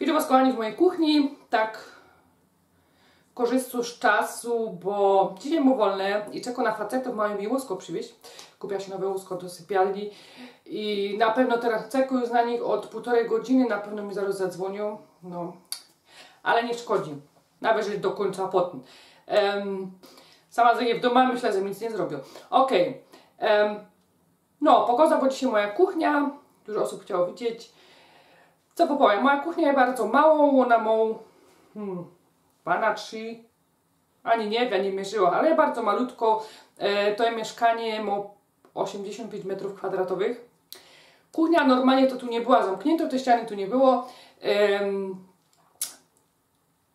Witam Was kochani w mojej kuchni, tak korzystam z czasu, bo dzisiaj mu wolne i czekam na facetów, mają mi łusko przywieźć. Kupiła się nowe łusko do sypialni i na pewno teraz czekam już na nich od półtorej godziny, na pewno mi zaraz zadzwonią, no, ale nie szkodzi, nawet jeżeli do końca potem. Um, sama zaję w domu, myślę, że nic nie zrobią. Okay. um, no, pokaza, bo dzisiaj moja kuchnia, dużo osób chciało widzieć. Co popowiem, moja kuchnia jest bardzo małą, ona ma hmm, 2 na 3, ani nie wiem, nie mierzyła, ale bardzo malutko. E, to mieszkanie ma 85 metrów kwadratowych. Kuchnia normalnie to tu nie była zamknięta, te ściany tu nie było.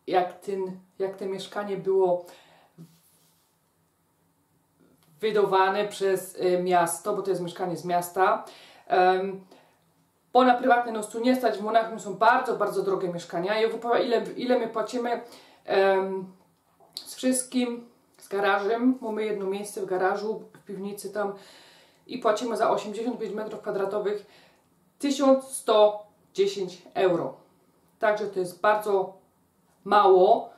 Jak, ten, jak to mieszkanie było wydawane przez e, miasto, bo to jest mieszkanie z miasta. Bo na prywatne nas tu nie stać, w Monachium są bardzo, bardzo drogie mieszkania. Ja wypowiem ile, ile my płacimy um, z wszystkim, z garażem. Mamy jedno miejsce w garażu, w piwnicy tam i płacimy za 85 metrów kwadratowych 1110 euro. Także to jest bardzo mało.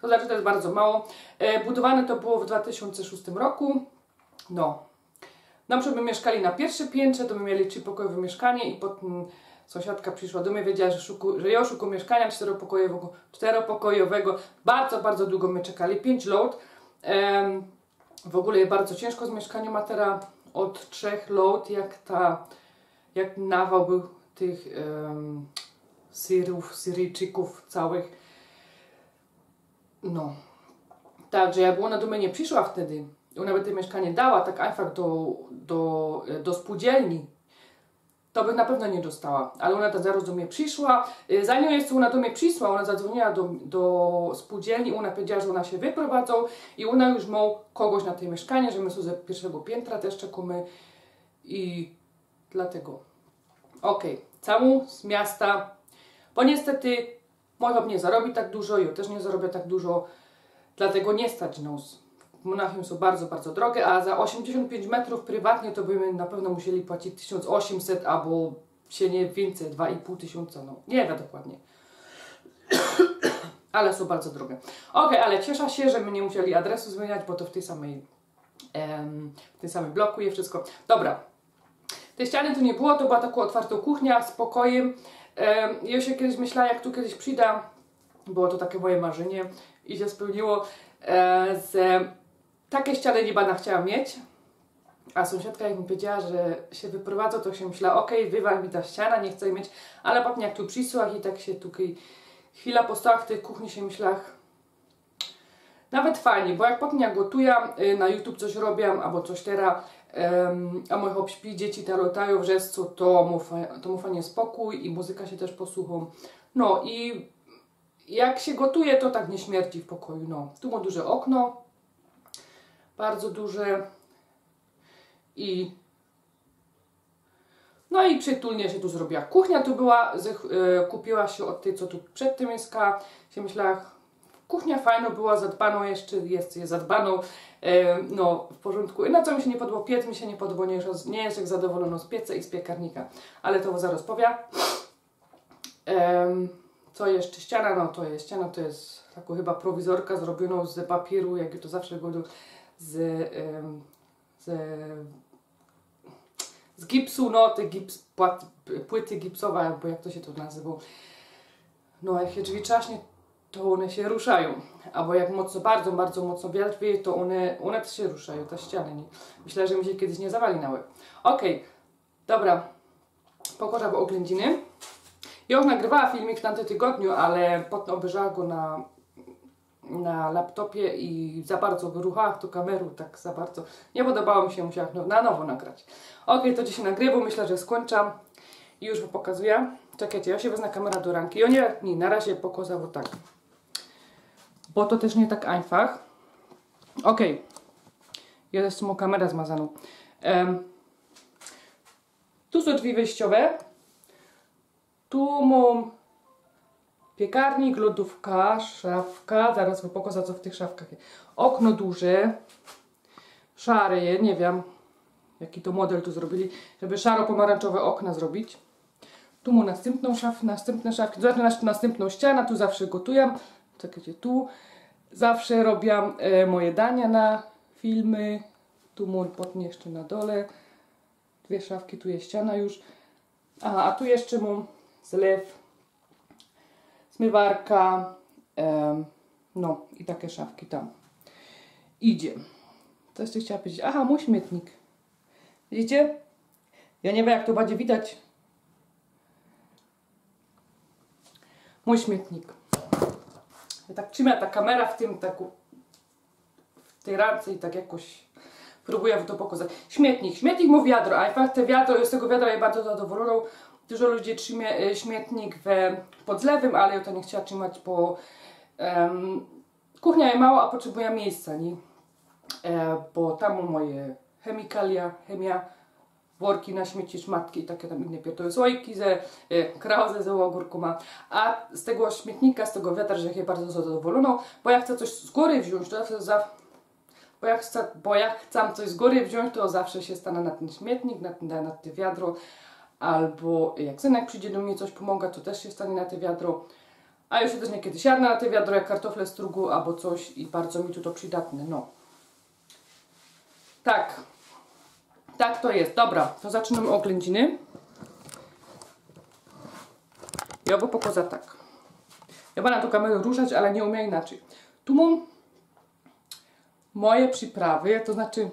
to znaczy, to jest bardzo mało. E, budowane to było w 2006 roku. No, na przykład mieszkali na pierwszym piętrze, to my mieli trzypokojowe mieszkanie i potem sąsiadka przyszła do mnie, wiedziała, że, szuku, że ja szukam mieszkania czteropokojowego, czteropokojowego. Bardzo, bardzo długo my czekali, 5 load. Um, w ogóle jest bardzo ciężko z mieszkaniem matera od trzech load, jak ta, jak nawał był tych um, syrów, syryjczyków całych. No. Także jak ona do mnie nie przyszła wtedy, ona by to mieszkanie dała tak einfach do, do, do spółdzielni, to by na pewno nie dostała. Ale ona zaraz do mnie przyszła. Y, zanim jeszcze ona do mnie przyszła, ona zadzwoniła do, do spółdzielni, ona powiedziała, że ona się wyprowadzą i ona już ma kogoś na to mieszkanie, że my są ze pierwszego piętra też czekamy i dlatego. Ok, całą z miasta, bo niestety mój nie zarobi tak dużo, ja też nie zarobię tak dużo, dlatego nie stać nas Monachium są bardzo, bardzo drogie, a za 85 metrów prywatnie to byśmy na pewno musieli płacić 1800 albo się nie więcej, 2,5 tysiąca, no nie wiem dokładnie. ale są bardzo drogie. Ok, ale cieszę się, że my nie musieli adresu zmieniać, bo to w tej samej em, w tym samym bloku jest wszystko. Dobra. Tej ściany tu nie było, to była taka otwarta kuchnia z pokojem. Em, ja się kiedyś myślałam, jak tu kiedyś przyjdę, było to takie moje marzenie i się spełniło, e, z takie ściany nie będę chciała mieć. A sąsiadka jak mi powiedziała, że się wyprowadza, to się myślała, okej, okay, wywal mi ta ściana, nie chcę jej mieć. Ale potem jak tu przysłała i tak się tutaj chwila postała w tej kuchni się myślała, nawet fajnie, bo jak potem jak gotuję, y, na YouTube coś robię, albo coś teraz, um, a mój śpi, dzieci tarotają w rzezcu, to mu, to mu fajnie spokój i muzyka się też posłuchą. No i jak się gotuje, to tak nie śmierci w pokoju, no. Tu ma duże okno, bardzo duże i no i przytulnie się tu zrobiła. Kuchnia tu była, e, kupiła się od tej, co tu przed tym mieszka. Się myślała, kuchnia fajna była, zadbaną jeszcze, jest, jest zadbaną, e, no w porządku. I na co mi się nie podobało, piec mi się nie podobał, nie, nie jest jak zadowolono z pieca i z piekarnika. Ale to zaraz powiem. Co jeszcze? Ściana, no to jest, ściana to jest taką chyba prowizorka zrobioną z papieru, jak to zawsze było z, z, z gipsu, no te gips, płyty gipsowe, albo jak to się to nazywa. No jak się drzwi czaśnie, to one się ruszają. Albo jak mocno, bardzo, bardzo mocno wiatr wieje, to one, one też się ruszają, te ściany. Nie. Myślę, że mi się kiedyś nie zawali na. Okej, okay. dobra. Pokora bo oględziny. Ja już nagrywała filmik w tamtym tygodniu, ale potem obejrzałam go na na laptopie i za bardzo w ruchach tu kameru tak za bardzo nie podobało mi się, musiałam na nowo nagrać. Ok, to dzisiaj nagrywam, myślę, że skończę i już Wam pokazuję. Czekajcie, ja się wezmę kamera do ręki. O nie, nie, na razie pokazał tak. Bo to też nie tak einfach. Ok. Ja też mam kamerę zmazaną. Um, tu są drzwi wyjściowe. Tu mam Piekarnik, lodówka, szafka. Zaraz wam pokażę co w tych szafkach jest. Okno duże. Szare, nie wiem jaki to model tu zrobili, żeby szaro-pomarańczowe okna zrobić. Tu mu następną szaf, następne szafki, to znaczy następną ścianę, tu zawsze gotuję. Czekajcie, tu zawsze robię e, moje dania na filmy. Tu mu potnie jeszcze na dole. Dwie szafki, tu jest ściana już. Aha, a tu jeszcze mam zlew, zmywarka, no i takie szafki tam. Idzie. Co jeszcze chciałam powiedzieć? Aha, mój śmietnik. Widzicie? Ja nie wiem, jak to będzie widać. Mój śmietnik. Ja tak trzyma ta kamera w tym taku, w tej ramce i tak jakoś próbuję to pokazać. Śmietnik. Śmietnik mu wiadro, a fakt te wiadro, z tego wiadra jest bardzo zadowolona. Dużo ludzi trzyma e, śmietnik w, pod zlewem, ale ja to nie chciała trzymać, bo um, kuchnia jest mała, a potrzebuje miejsca, nie? E, bo tam moje chemikalia, chemia, worki na śmieci, szmatki i takie tam inne pierdolę słoiki ze e, krauze z ogórkoma. A z tego śmietnika, z tego wiatra, że jest bardzo zadowolona, bo ja chcę coś z góry wziąć, to zawsze za, bo jak, chcę, bo jak chcę coś z góry wziąć, to zawsze się stanę na ten śmietnik, na, na, na te wiadro, albo jak synek przyjdzie do mnie coś pomaga, to też się stanie na te wiadro. A już też niekiedy siadnę na te wiadro, jak kartofle strugu albo coś i bardzo mi tu to przydatne, no. Tak. Tak to jest. Dobra, to zaczynamy oględziny. Ja go pokażę tak. Ja będę tu kamerę ruszać, ale nie umiem inaczej. Tu mam moje przyprawy, to znaczy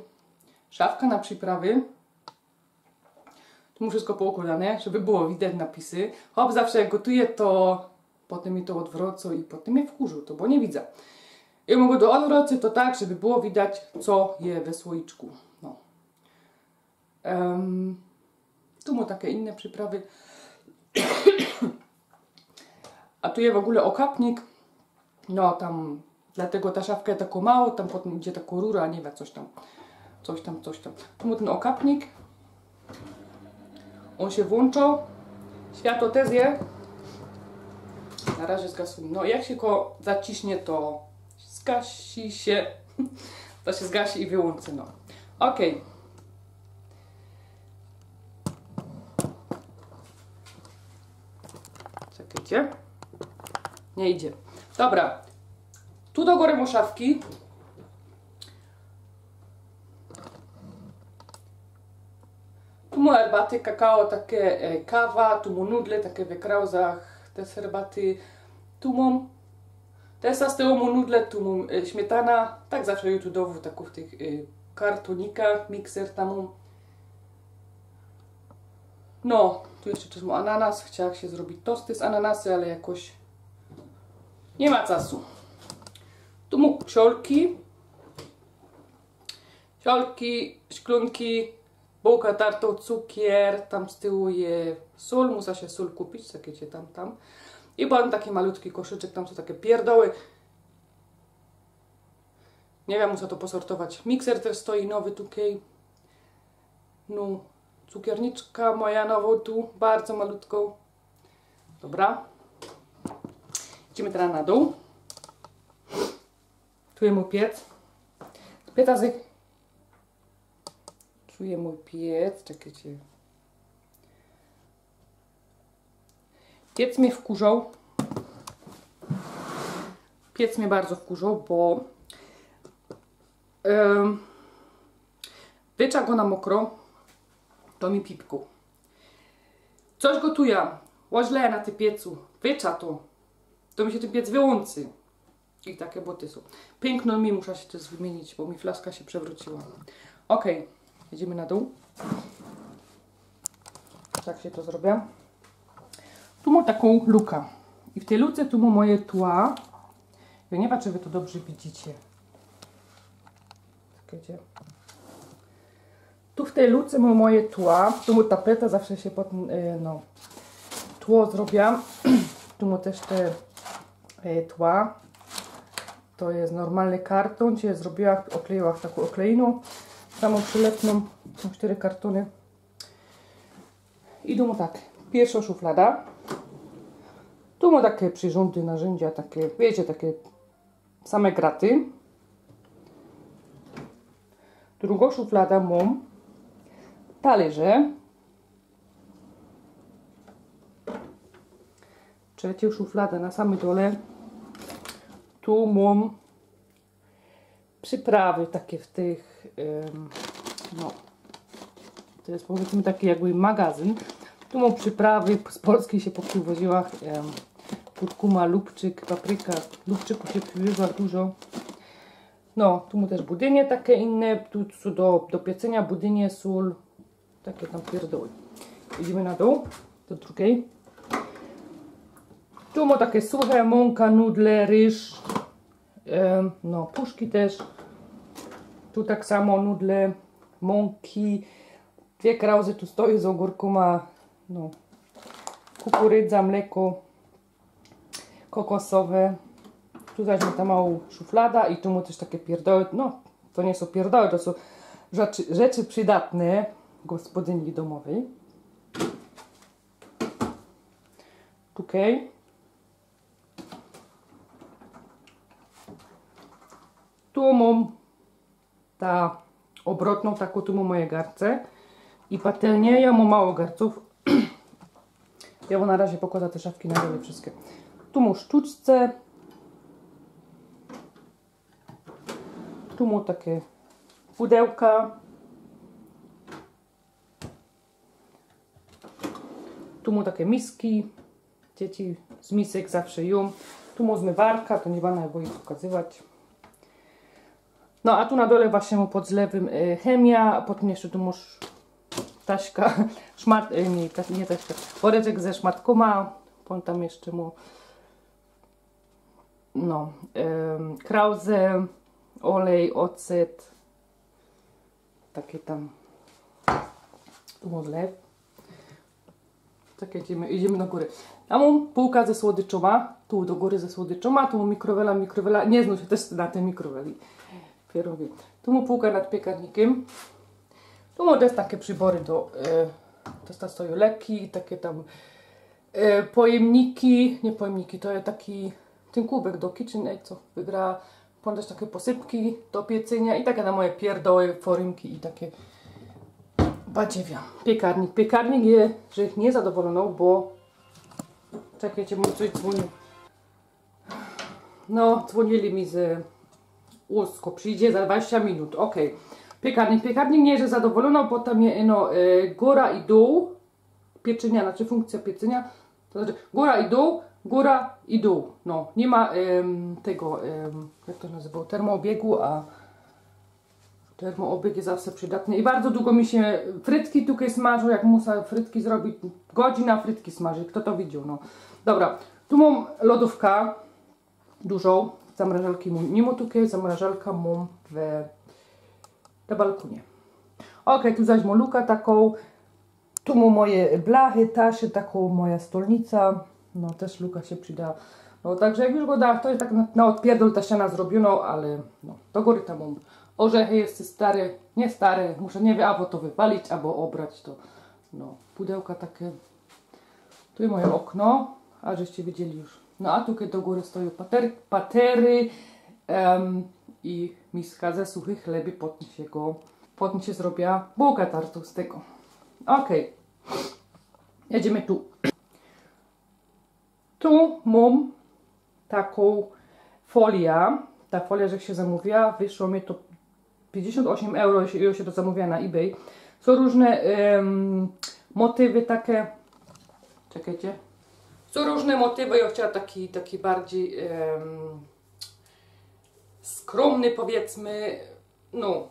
szafka na przyprawy. Mam wszystko poukładane, żeby było widać napisy. Hop, zawsze jak gotuję, to potem mi to odwrócą i potem mnie wkurzą, to bo nie widzę. I mogę do odwrócić to tak, żeby było widać, co je we słoiczku. No. Um, tu mam takie inne przyprawy. A tu jest w ogóle okapnik. No tam, dlatego ta szafka jest taką małą, tam potem idzie taką rura, nie wiem, coś tam. Coś tam, coś tam. Tu mam ten okapnik. On się włączał. Światło też je. Na razie zgasł. No jak się go zaciśnie, to zgasi się. To się zgasi i wyłączy. No. Ok. Czekajcie. Nie idzie. Dobra. Tu do góry muszawki. Mu herbaty, kakao, takie e, kawa, tu nudle, takie w krauzach, te herbaty. Tu mam Testa z tyłu mu nudle, tu mu e, śmietana, tak zawsze YouTube'owo, tak w tych y, kartonikach, mikser tam. No, tu jeszcze coś mu ananas, chciałam się zrobić tosty z ananasy, ale jakoś nie ma czasu. Tu mu siolki, siolki, szklunki, bułka tartą, cukier, tam z tyłu je sól, muszę się sól kupić, takie tam, tam. I mam taki malutki koszyczek, tam są takie pierdoły. Nie wiem, muszę to posortować. Mikser też stoi nowy tutaj. No, cukierniczka moja nową tu, bardzo malutką. Dobra. Idziemy teraz na dół. Czuję mój piec. Pietazy. Czuję mój piec. Czekajcie. Piec mnie wkurzał. Piec mnie bardzo wkurzał, bo yy, wycza go na mokro, to mi pipku. Coś gotuję, łoźle na tym piecu, wycza to, to mi się ten piec wyłączy. I takie boty są. Piękno mi muszę się też wymienić, bo mi flaska się przewróciła. Ok, jedziemy na dół. Tak się to zrobię. Tu mam taką lukę. I w tej luce tu mam moje tła. Ja nie wiem, czy wy to dobrze widzicie. Czekajcie. Tu w tej luce mam moje tła. Tu mu tapeta zawsze się pod, e, no, tło zrobiłam. tu mam też te e, tła. To jest normalny karton, gdzie zrobiłam, okleiłam taką okleiną. Samą przylepną. Są cztery kartony. Idą tak. Pierwsza szuflada. Tu ma takie przyrządy, narzędzia, takie, wiecie, takie same graty. Drugą szuflada mam talerze. trzecia szuflada na samym dole. Tu mam przyprawy takie w tych, no, to jest powiedzmy taki jakby magazyn. Tu mam przyprawy, z Polski się poprzywoziła um, kurkuma, lubczyk, papryka. Lubczyku się przywiozła dużo. No, tu mu też budynie takie inne, tu są do, do piecenia budynie, sól, takie tam pierdoły. Idziemy na dół, do drugiej. Tu ma takie suche, mąka, nudle, ryż, no, puszki też. Tu tak samo nudle, mąki, dwie krauzy tu stoi z ogórkoma, no, kukurydza, mleko kokosowe. Tu zaś ta mała szuflada i tu mu też takie pierdoły, no to nie są pierdoły, to są rzeczy, rzeczy przydatne gospodyni domowej. Tutaj. Tu mam ta obrotną taką, tu mam moje garce i patelnię, ja mam mało garców. ja mu na razie pokładam te szafki na dole wszystkie. Tu mu sztuczce. Tu mu takie pudełka. Tu mu takie miski. Dzieci z misek zawsze ją. Tu mu zmywarka, to nie będę jej pokazywać. No a tu na dole właśnie mu pod zlewem y, chemia, a potem jeszcze tu masz taśka, szmat, y, nie, ta, nie taśka, woreczek ze szmatkoma, potem tam jeszcze mu no, ym, krause, olej, ocet, takie tam, tu mu zlew. Tak idziemy, idziemy do góry. A mam półka ze słodyczoma, tu do góry ze słodyczoma, tu mikrowela, mikrowela, nie znów się też na tej mikroweli pierogi. Tu mu półka nad piekarnikiem. Tu mu też takie przybory do, e, leki, takie tam e, pojemniki, nie pojemniki, to jest taki ten kubek do KitchenAid, co wygra, potem też takie posypki do piecenia i takie na moje pierdoły, forymki i takie badziewia. Piekarnik. Piekarnik jest, że ich nie bo czekajcie, mu coś dzwoni. No, dzwonili mi z Łusko, przyjdzie za 20 minut, ok. Piekarnik, piekarnik nie jest zadowolony, bo tam jest no, y, góra i dół pieczenia, znaczy funkcja pieczenia, to znaczy góra i dół, góra i dół, no, nie ma tego, jak to nazywa, termoobiegu, a termoobieg jest zawsze przydatny i bardzo długo mi się frytki tutaj smażą, jak muszę frytki zrobić, godzina frytki smaży, kto to widział, no. Dobra, tu mam lodówka dużą, zamrażalki mam nie tutaj, zamrażalka mam w, na balkonie. Ok, tu zaś mam lukę taką, tu mam moje blachy, taszy, taką moja stolnica, no też luka się przyda. No także jak już go da, to jest tak na, na odpierdol ta ściana zrobiono, ale no, do góry tam mam orzechy, jest stare, nie stare, muszę nie wiem, albo to wypalić, albo obrać to, no, pudełka takie. Tu jest moje okno, a żeście widzieli już. No a tutaj do góry stoją pater, patery em, i miska ze suchych chleby, potem się go, potem się zrobiła bułka tartu z tego. Ok, jedziemy tu. Tu mam taką folię. Ta folia, że się zamówiła, wyszło mi to 58 euro, jeśli się to zamówiła na eBay. Są różne em, motywy takie. Czekajcie. Są różne motywy. Ja chciałam taki, taki bardziej em, skromny, powiedzmy. No,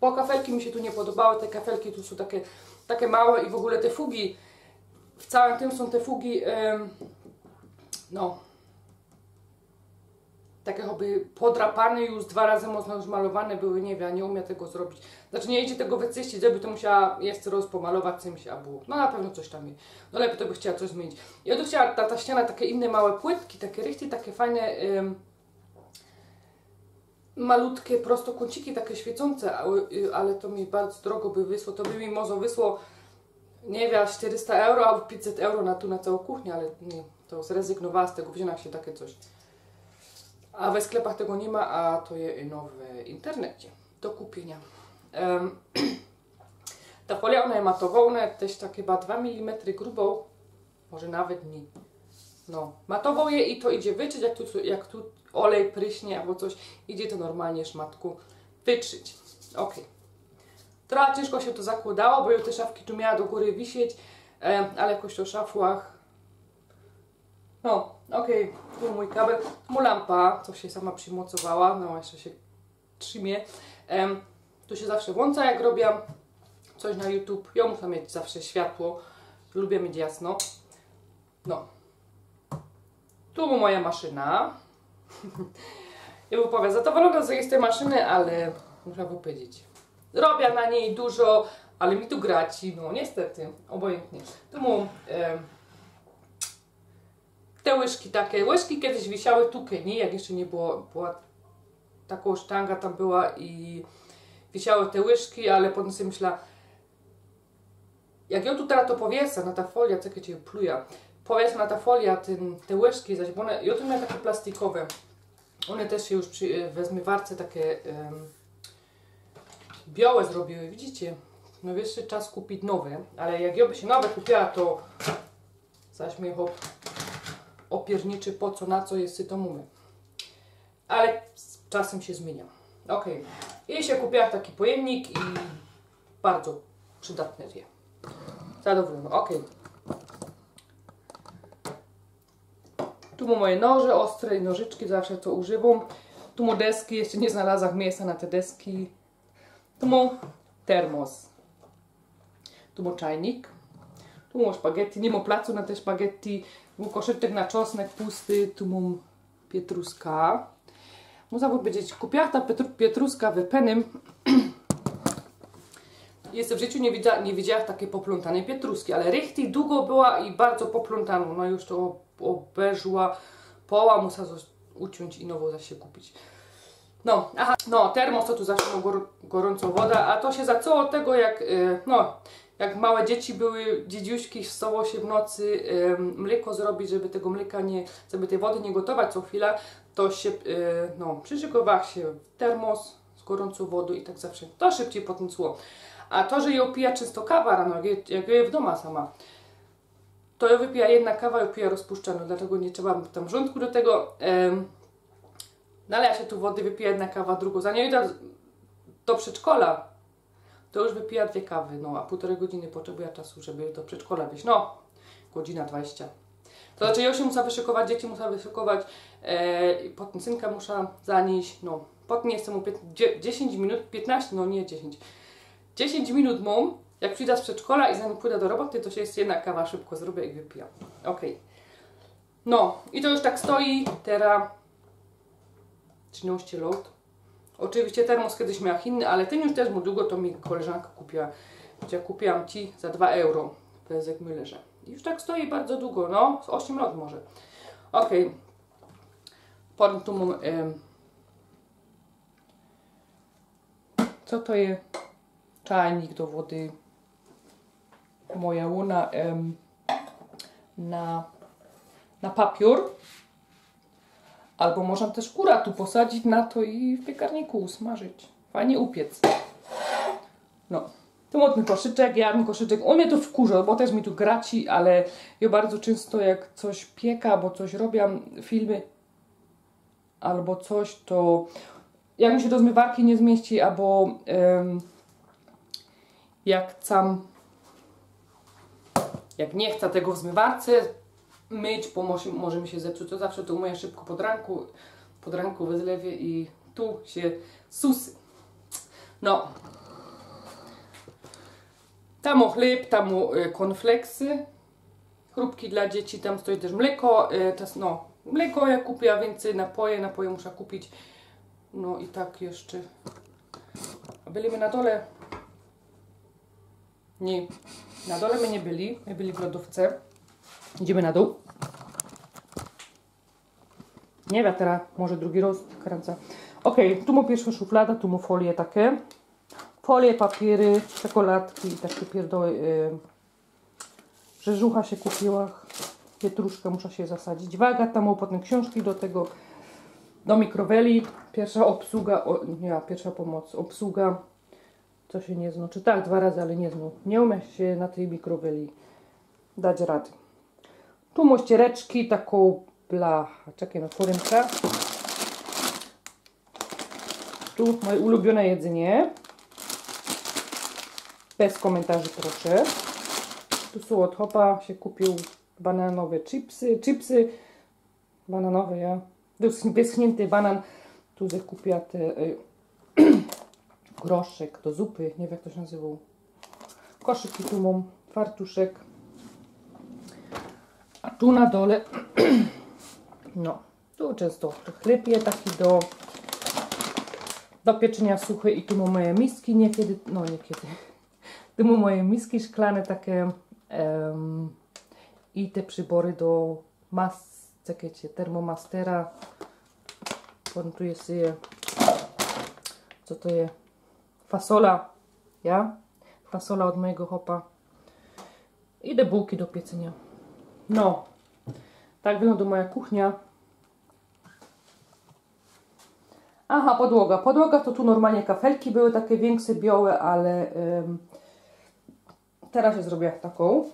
bo kafelki mi się tu nie podobały. Te kafelki tu są takie, takie małe i w ogóle te fugi. W całym tym są te fugi. Em, no, takie jakby podrapane już dwa razy mocno malowane były, nie wiem, nie umiem tego zrobić. Znaczy nie idzie tego wyczyścić, żeby to musiała jeszcze raz pomalować czymś albo, no na pewno coś tam jest. No lepiej to by chciała coś zmienić. Ja tu chciała ta, ta ściana takie inne małe płytki, takie rychty, takie fajne ym, malutkie prostokąciki, takie świecące, ale, ale to mi bardzo drogo by wysło, to by mi może wysło nie wiem, 400 euro albo 500 euro na tu na całą kuchnię, ale nie, to zrezygnowała z tego, wzięła się takie coś. A we sklepach tego nie ma, a to jest no w internecie do kupienia. Um, ta folia ona jest matowa, ona jest też tak chyba 2 mm grubą, może nawet nie. no, matował je i to idzie wyczyć, jak tu, jak tu olej pryśnie albo coś, idzie to normalnie szmatku wytrzyć. Ok. Trochę ciężko się to zakładało, bo ja te szafki tu miała do góry wisieć, ale jakoś to szafłach. No, ok, tu mój kabel, mu lampa, co się sama przymocowała, no jeszcze się trzymie. E, tu się zawsze włącza, jak robię coś na YouTube. Ja muszę mieć zawsze światło, lubię mieć jasno. No. Tu moja maszyna. Ja bym powiem, zadowolona z tej maszyny, ale muszę powiedzieć. Robię na niej dużo, ale mi tu graci, no niestety, obojętnie. Tu mam e, te łyżki takie. Łyżki kiedyś wisiały nie, jak jeszcze nie było, była taką sztanga tam była i wisiały te łyżki, ale potem sobie myślałam, jak ja tu teraz to powiesę na ta folia, czekaj, cię pluja, powiesę na ta folia ten, te łyżki, zaś, bo one, ja tu miałam takie plastikowe, one też się już przy, w zmywarce takie um, białe zrobiły, widzicie? No jeszcze czas kupić nowe, ale jak ja by się nowe kupiła, to zaś mnie hop opierniczy po co, na co jest to mamy. Ale z czasem się zmienia. Ok. I się kupiła taki pojemnik i bardzo przydatny wie. Zadowolona. Ok. Tu mam moje noże ostre i nożyczki, zawsze to używam. Tu mam deski, jeszcze nie znalazłam miejsca na te deski. Tu mam termos. Tu mam czajnik. Tu mam spaghetti, nie mam placu na te spaghetti. Mam koszyczek na czosnek pusty. Tu mam pietruska. Muszę powiedzieć, kupiłam ta pietruska wypenym. Jeszcze w życiu nie, widza, nie widziałam takiej poplątanej pietruski, ale richtig długo była i bardzo poplątana. No już to obeżła poła, muszę uciąć i nową zaś się kupić. No, aha, no, termos to tu zawsze gor gorącą wodę, a to się zaczęło od tego, jak, yy, no, jak małe dzieci były, dziedziuśki wstało się w nocy mleko zrobić, żeby tego mleka nie, żeby tej wody nie gotować co chwilę, to się, yy, no, przyszykowała się termos z gorącą wodą i tak zawsze, to szybciej potęcło. A to, że ją pija czysto kawa rano, jak, jak je w domu sama, to ją wypija jedna kawa i pija rozpuszczoną, dlatego nie trzeba tam rządku do tego. Yy, naleja się tu wody, wypija jedna kawa, drugą. Zanim idę do przedszkola, to już wypija dwie kawy, no a półtorej godziny potrzebuje czasu, żeby do przedszkola być. No, godzina 20. To znaczy ja się muszę wyszykować, dzieci muszę wyszykować, e, potem synka muszę zanieść, no, potem jestem mu 10 minut, 15, no nie 10, 10 minut mam, jak przyjdę z przedszkola i zanim pójdę do roboty, to się jest jedna kawa szybko zrobię i wypijam. Ok. No, i to już tak stoi, teraz 13 lat. Oczywiście termos kiedyś miał inny, ale ten już też mu długo to mi koleżanka kupiła. Ja kupiłam Ci za 2 euro w Bezek Müllerze. I już tak stoi bardzo długo, no, z 8 lat może. Ok. Potem tu mam... co to jest? Czajnik do wody. Moja łuna na, na papier. Albo można też kura tu posadzić na to i w piekarniku usmażyć. Fajnie upiec. No. Tu modny koszyczek, ja mam koszyczek. On mnie to wkurza, bo też mi tu graci, ale ja bardzo często jak coś pieka, albo coś robię, filmy albo coś, to jak mi się do zmywarki nie zmieści, albo jak sam jak nie chcę tego w zmywarce, myć, bo może, może mi się zepsuć, to zawsze to umyję szybko pod ranku, pod ranku w zlewie i tu się susy. No. Tam o chleb, tam o y, konfleksy, chrupki dla dzieci, tam stoi też mleko, y, to, no, mleko ja kupię, a więcej napoje, napoje muszę kupić. No i tak jeszcze. Byliśmy na dole. Nie, na dole my nie byli, my byli w lodówce. Idziemy na dół. Nie wiem, teraz może drugi raz kręcę. Ok, tu mu pierwsza szuflada, tu mu folie takie. Folie, papiery, czekoladki i takie pierdoły. Yy. Rzeżucha się kupiła. Pietruszkę muszę się zasadzić. Waga, tam potem książki do tego. Do mikroweli. Pierwsza obsługa, o, nie, pierwsza pomoc. Obsługa. Co się nie zno. Czy tak, dwa razy, ale nie zno. Nie umie się na tej mikroweli dać rady. Tu mościereczki, taką blachę. Czekaj na forymkę. Tu moje ulubione jedzenie. Bez komentarzy proszę. Tu są od Hopa się kupił bananowe chipsy. Chipsy bananowe, ja. Wyschnięty banan. Tu ze kupia te y, groszek do zupy. Nie wiem jak to się nazywał. Koszyki tu mam. Fartuszek. Tu na dole. No, tu często je taki do do pieczenia suchy i tu mam moje miski niekiedy, no niekiedy. Tu mam moje miski szklane takie um, i te przybory do mas, czekajcie, termomastera. Tu jest je co to jest fasola ja? Fasola od mojego hopa. I te bułki do piecenia no tak wygląda moja kuchnia Aha, podłoga. Podłoga to tu normalnie kafelki były takie większe, białe, ale ym, teraz je zrobię taką.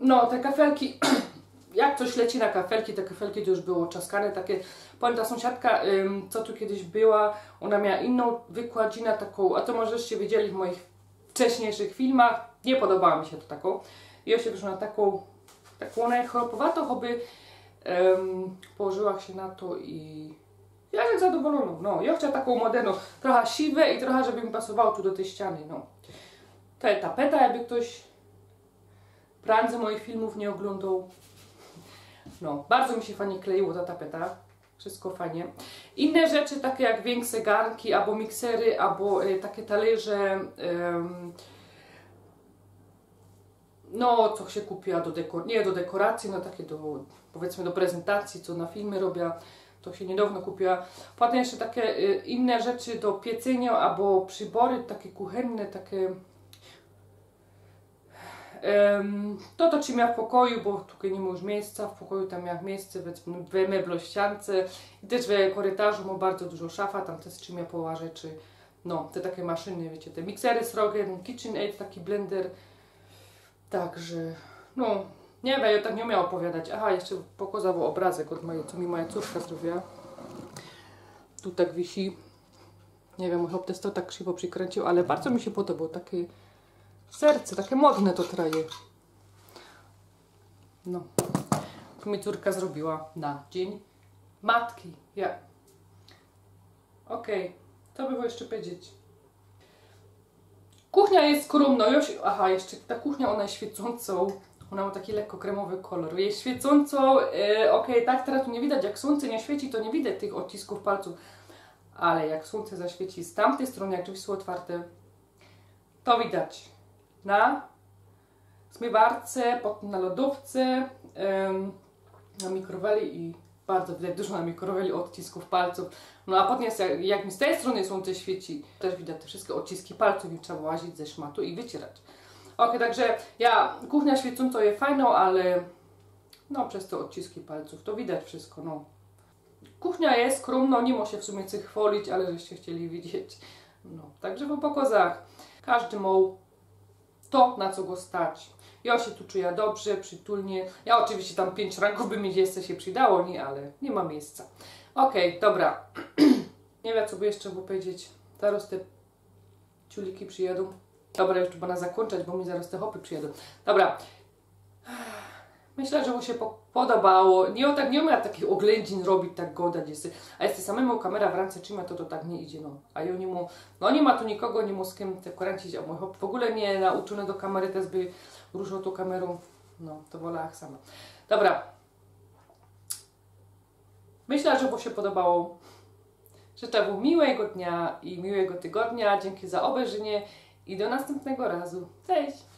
No, te kafelki, jak coś leci na kafelki, te kafelki to już było czaskane, takie, powiem, ta sąsiadka, ym, co tu kiedyś była, ona miała inną wykładzinę taką, a to możeście widzieli w moich wcześniejszych filmach, nie podobała mi się to taką. Ja się wyszła na taką, taką ona chropowatą, choby ym, położyła się na to i ja jestem zadowolona. No, ja chcę taką moderną, trochę siwe i trochę, żeby mi pasowało tu do tej ściany, no. To jest tapeta, jakby ktoś prędzej moich filmów nie oglądał. No, bardzo mi się fajnie kleiło ta tapeta. Wszystko fajnie. Inne rzeczy, takie jak większe garnki, albo miksery, albo y, takie talerze, no, co się kupiła do dekor nie do dekoracji, no takie do, powiedzmy, do prezentacji, co na filmy robię to się niedawno kupiła. Potem jeszcze takie y, inne rzeczy do piecenia albo przybory takie kuchenne, takie to to czy miała w pokoju, bo tutaj nie ma już miejsca, w pokoju tam miała miejsce w meblościance i też w korytarzu ma bardzo dużo szafa, tam też czy miała połowa rzeczy. No, te takie maszyny, wiecie, te miksery srogie, KitchenAid, taki blender. Także, no, nie wiem, ja tak nie umiałam opowiadać. Aha, jeszcze pokazał obrazek od mojej, co mi moja córka zrobiła. Tu tak wisi. Nie wiem, chłop to tak krzywo przykręcił, ale bardzo mi się podobał. Takie serce, takie modne to traje. No. To mi córka zrobiła na dzień matki. Ja. Okej, okay. to by było jeszcze powiedzieć. Kuchnia jest skromna. Już, aha, jeszcze ta kuchnia, ona jest świecącą ona ma taki lekko kremowy kolor. Jest świecąco, e, ok, tak teraz tu nie widać, jak słońce nie świeci, to nie widać tych odcisków palców, ale jak słońce zaświeci z tamtej strony, jak drzwi są otwarte, to widać na zmywarce, potem na lodówce, na mikroweli i bardzo widać dużo na mikroweli odcisków palców. No a potem jak, jak mi z tej strony słońce świeci, też widać te wszystkie odciski palców i trzeba łazić ze szmatu i wycierać. Ok, także ja, kuchnia świecąca jest fajną, ale no przez te odciski palców to widać wszystko, no. Kuchnia jest skromna, nie ma się w sumie co chwalić, ale żeście chcieli widzieć. No, także po pokozach każdy ma to, na co go stać. Ja się tu czuję dobrze, przytulnie. Ja oczywiście tam pięć ranków by mi jeszcze się przydało, nie, ale nie ma miejsca. Okej, okay, dobra. nie wiem, co by jeszcze było powiedzieć. Zaraz te ciuliki przyjadą. Dobra, już trzeba zakończać, bo mi zaraz te hopy przyjadą. Dobra. Myślę, że mu się po podobało. Nie, tak, nie umiem takich oględzin robić, tak goda gdzieś. A jest samemu kamera w ręce trzyma, to to tak nie idzie, no. A ja nie mu, no nie ma tu nikogo, nie mu z kim te kręcić, a mój hop w ogóle nie nauczony do kamery, też by ruszał tą kamerą. No, to wolę jak sama. Dobra. Myślę, że mu się podobało. Życzę Wam miłego dnia i miłego tygodnia. Dzięki za obejrzenie i do następnego razu. Cześć!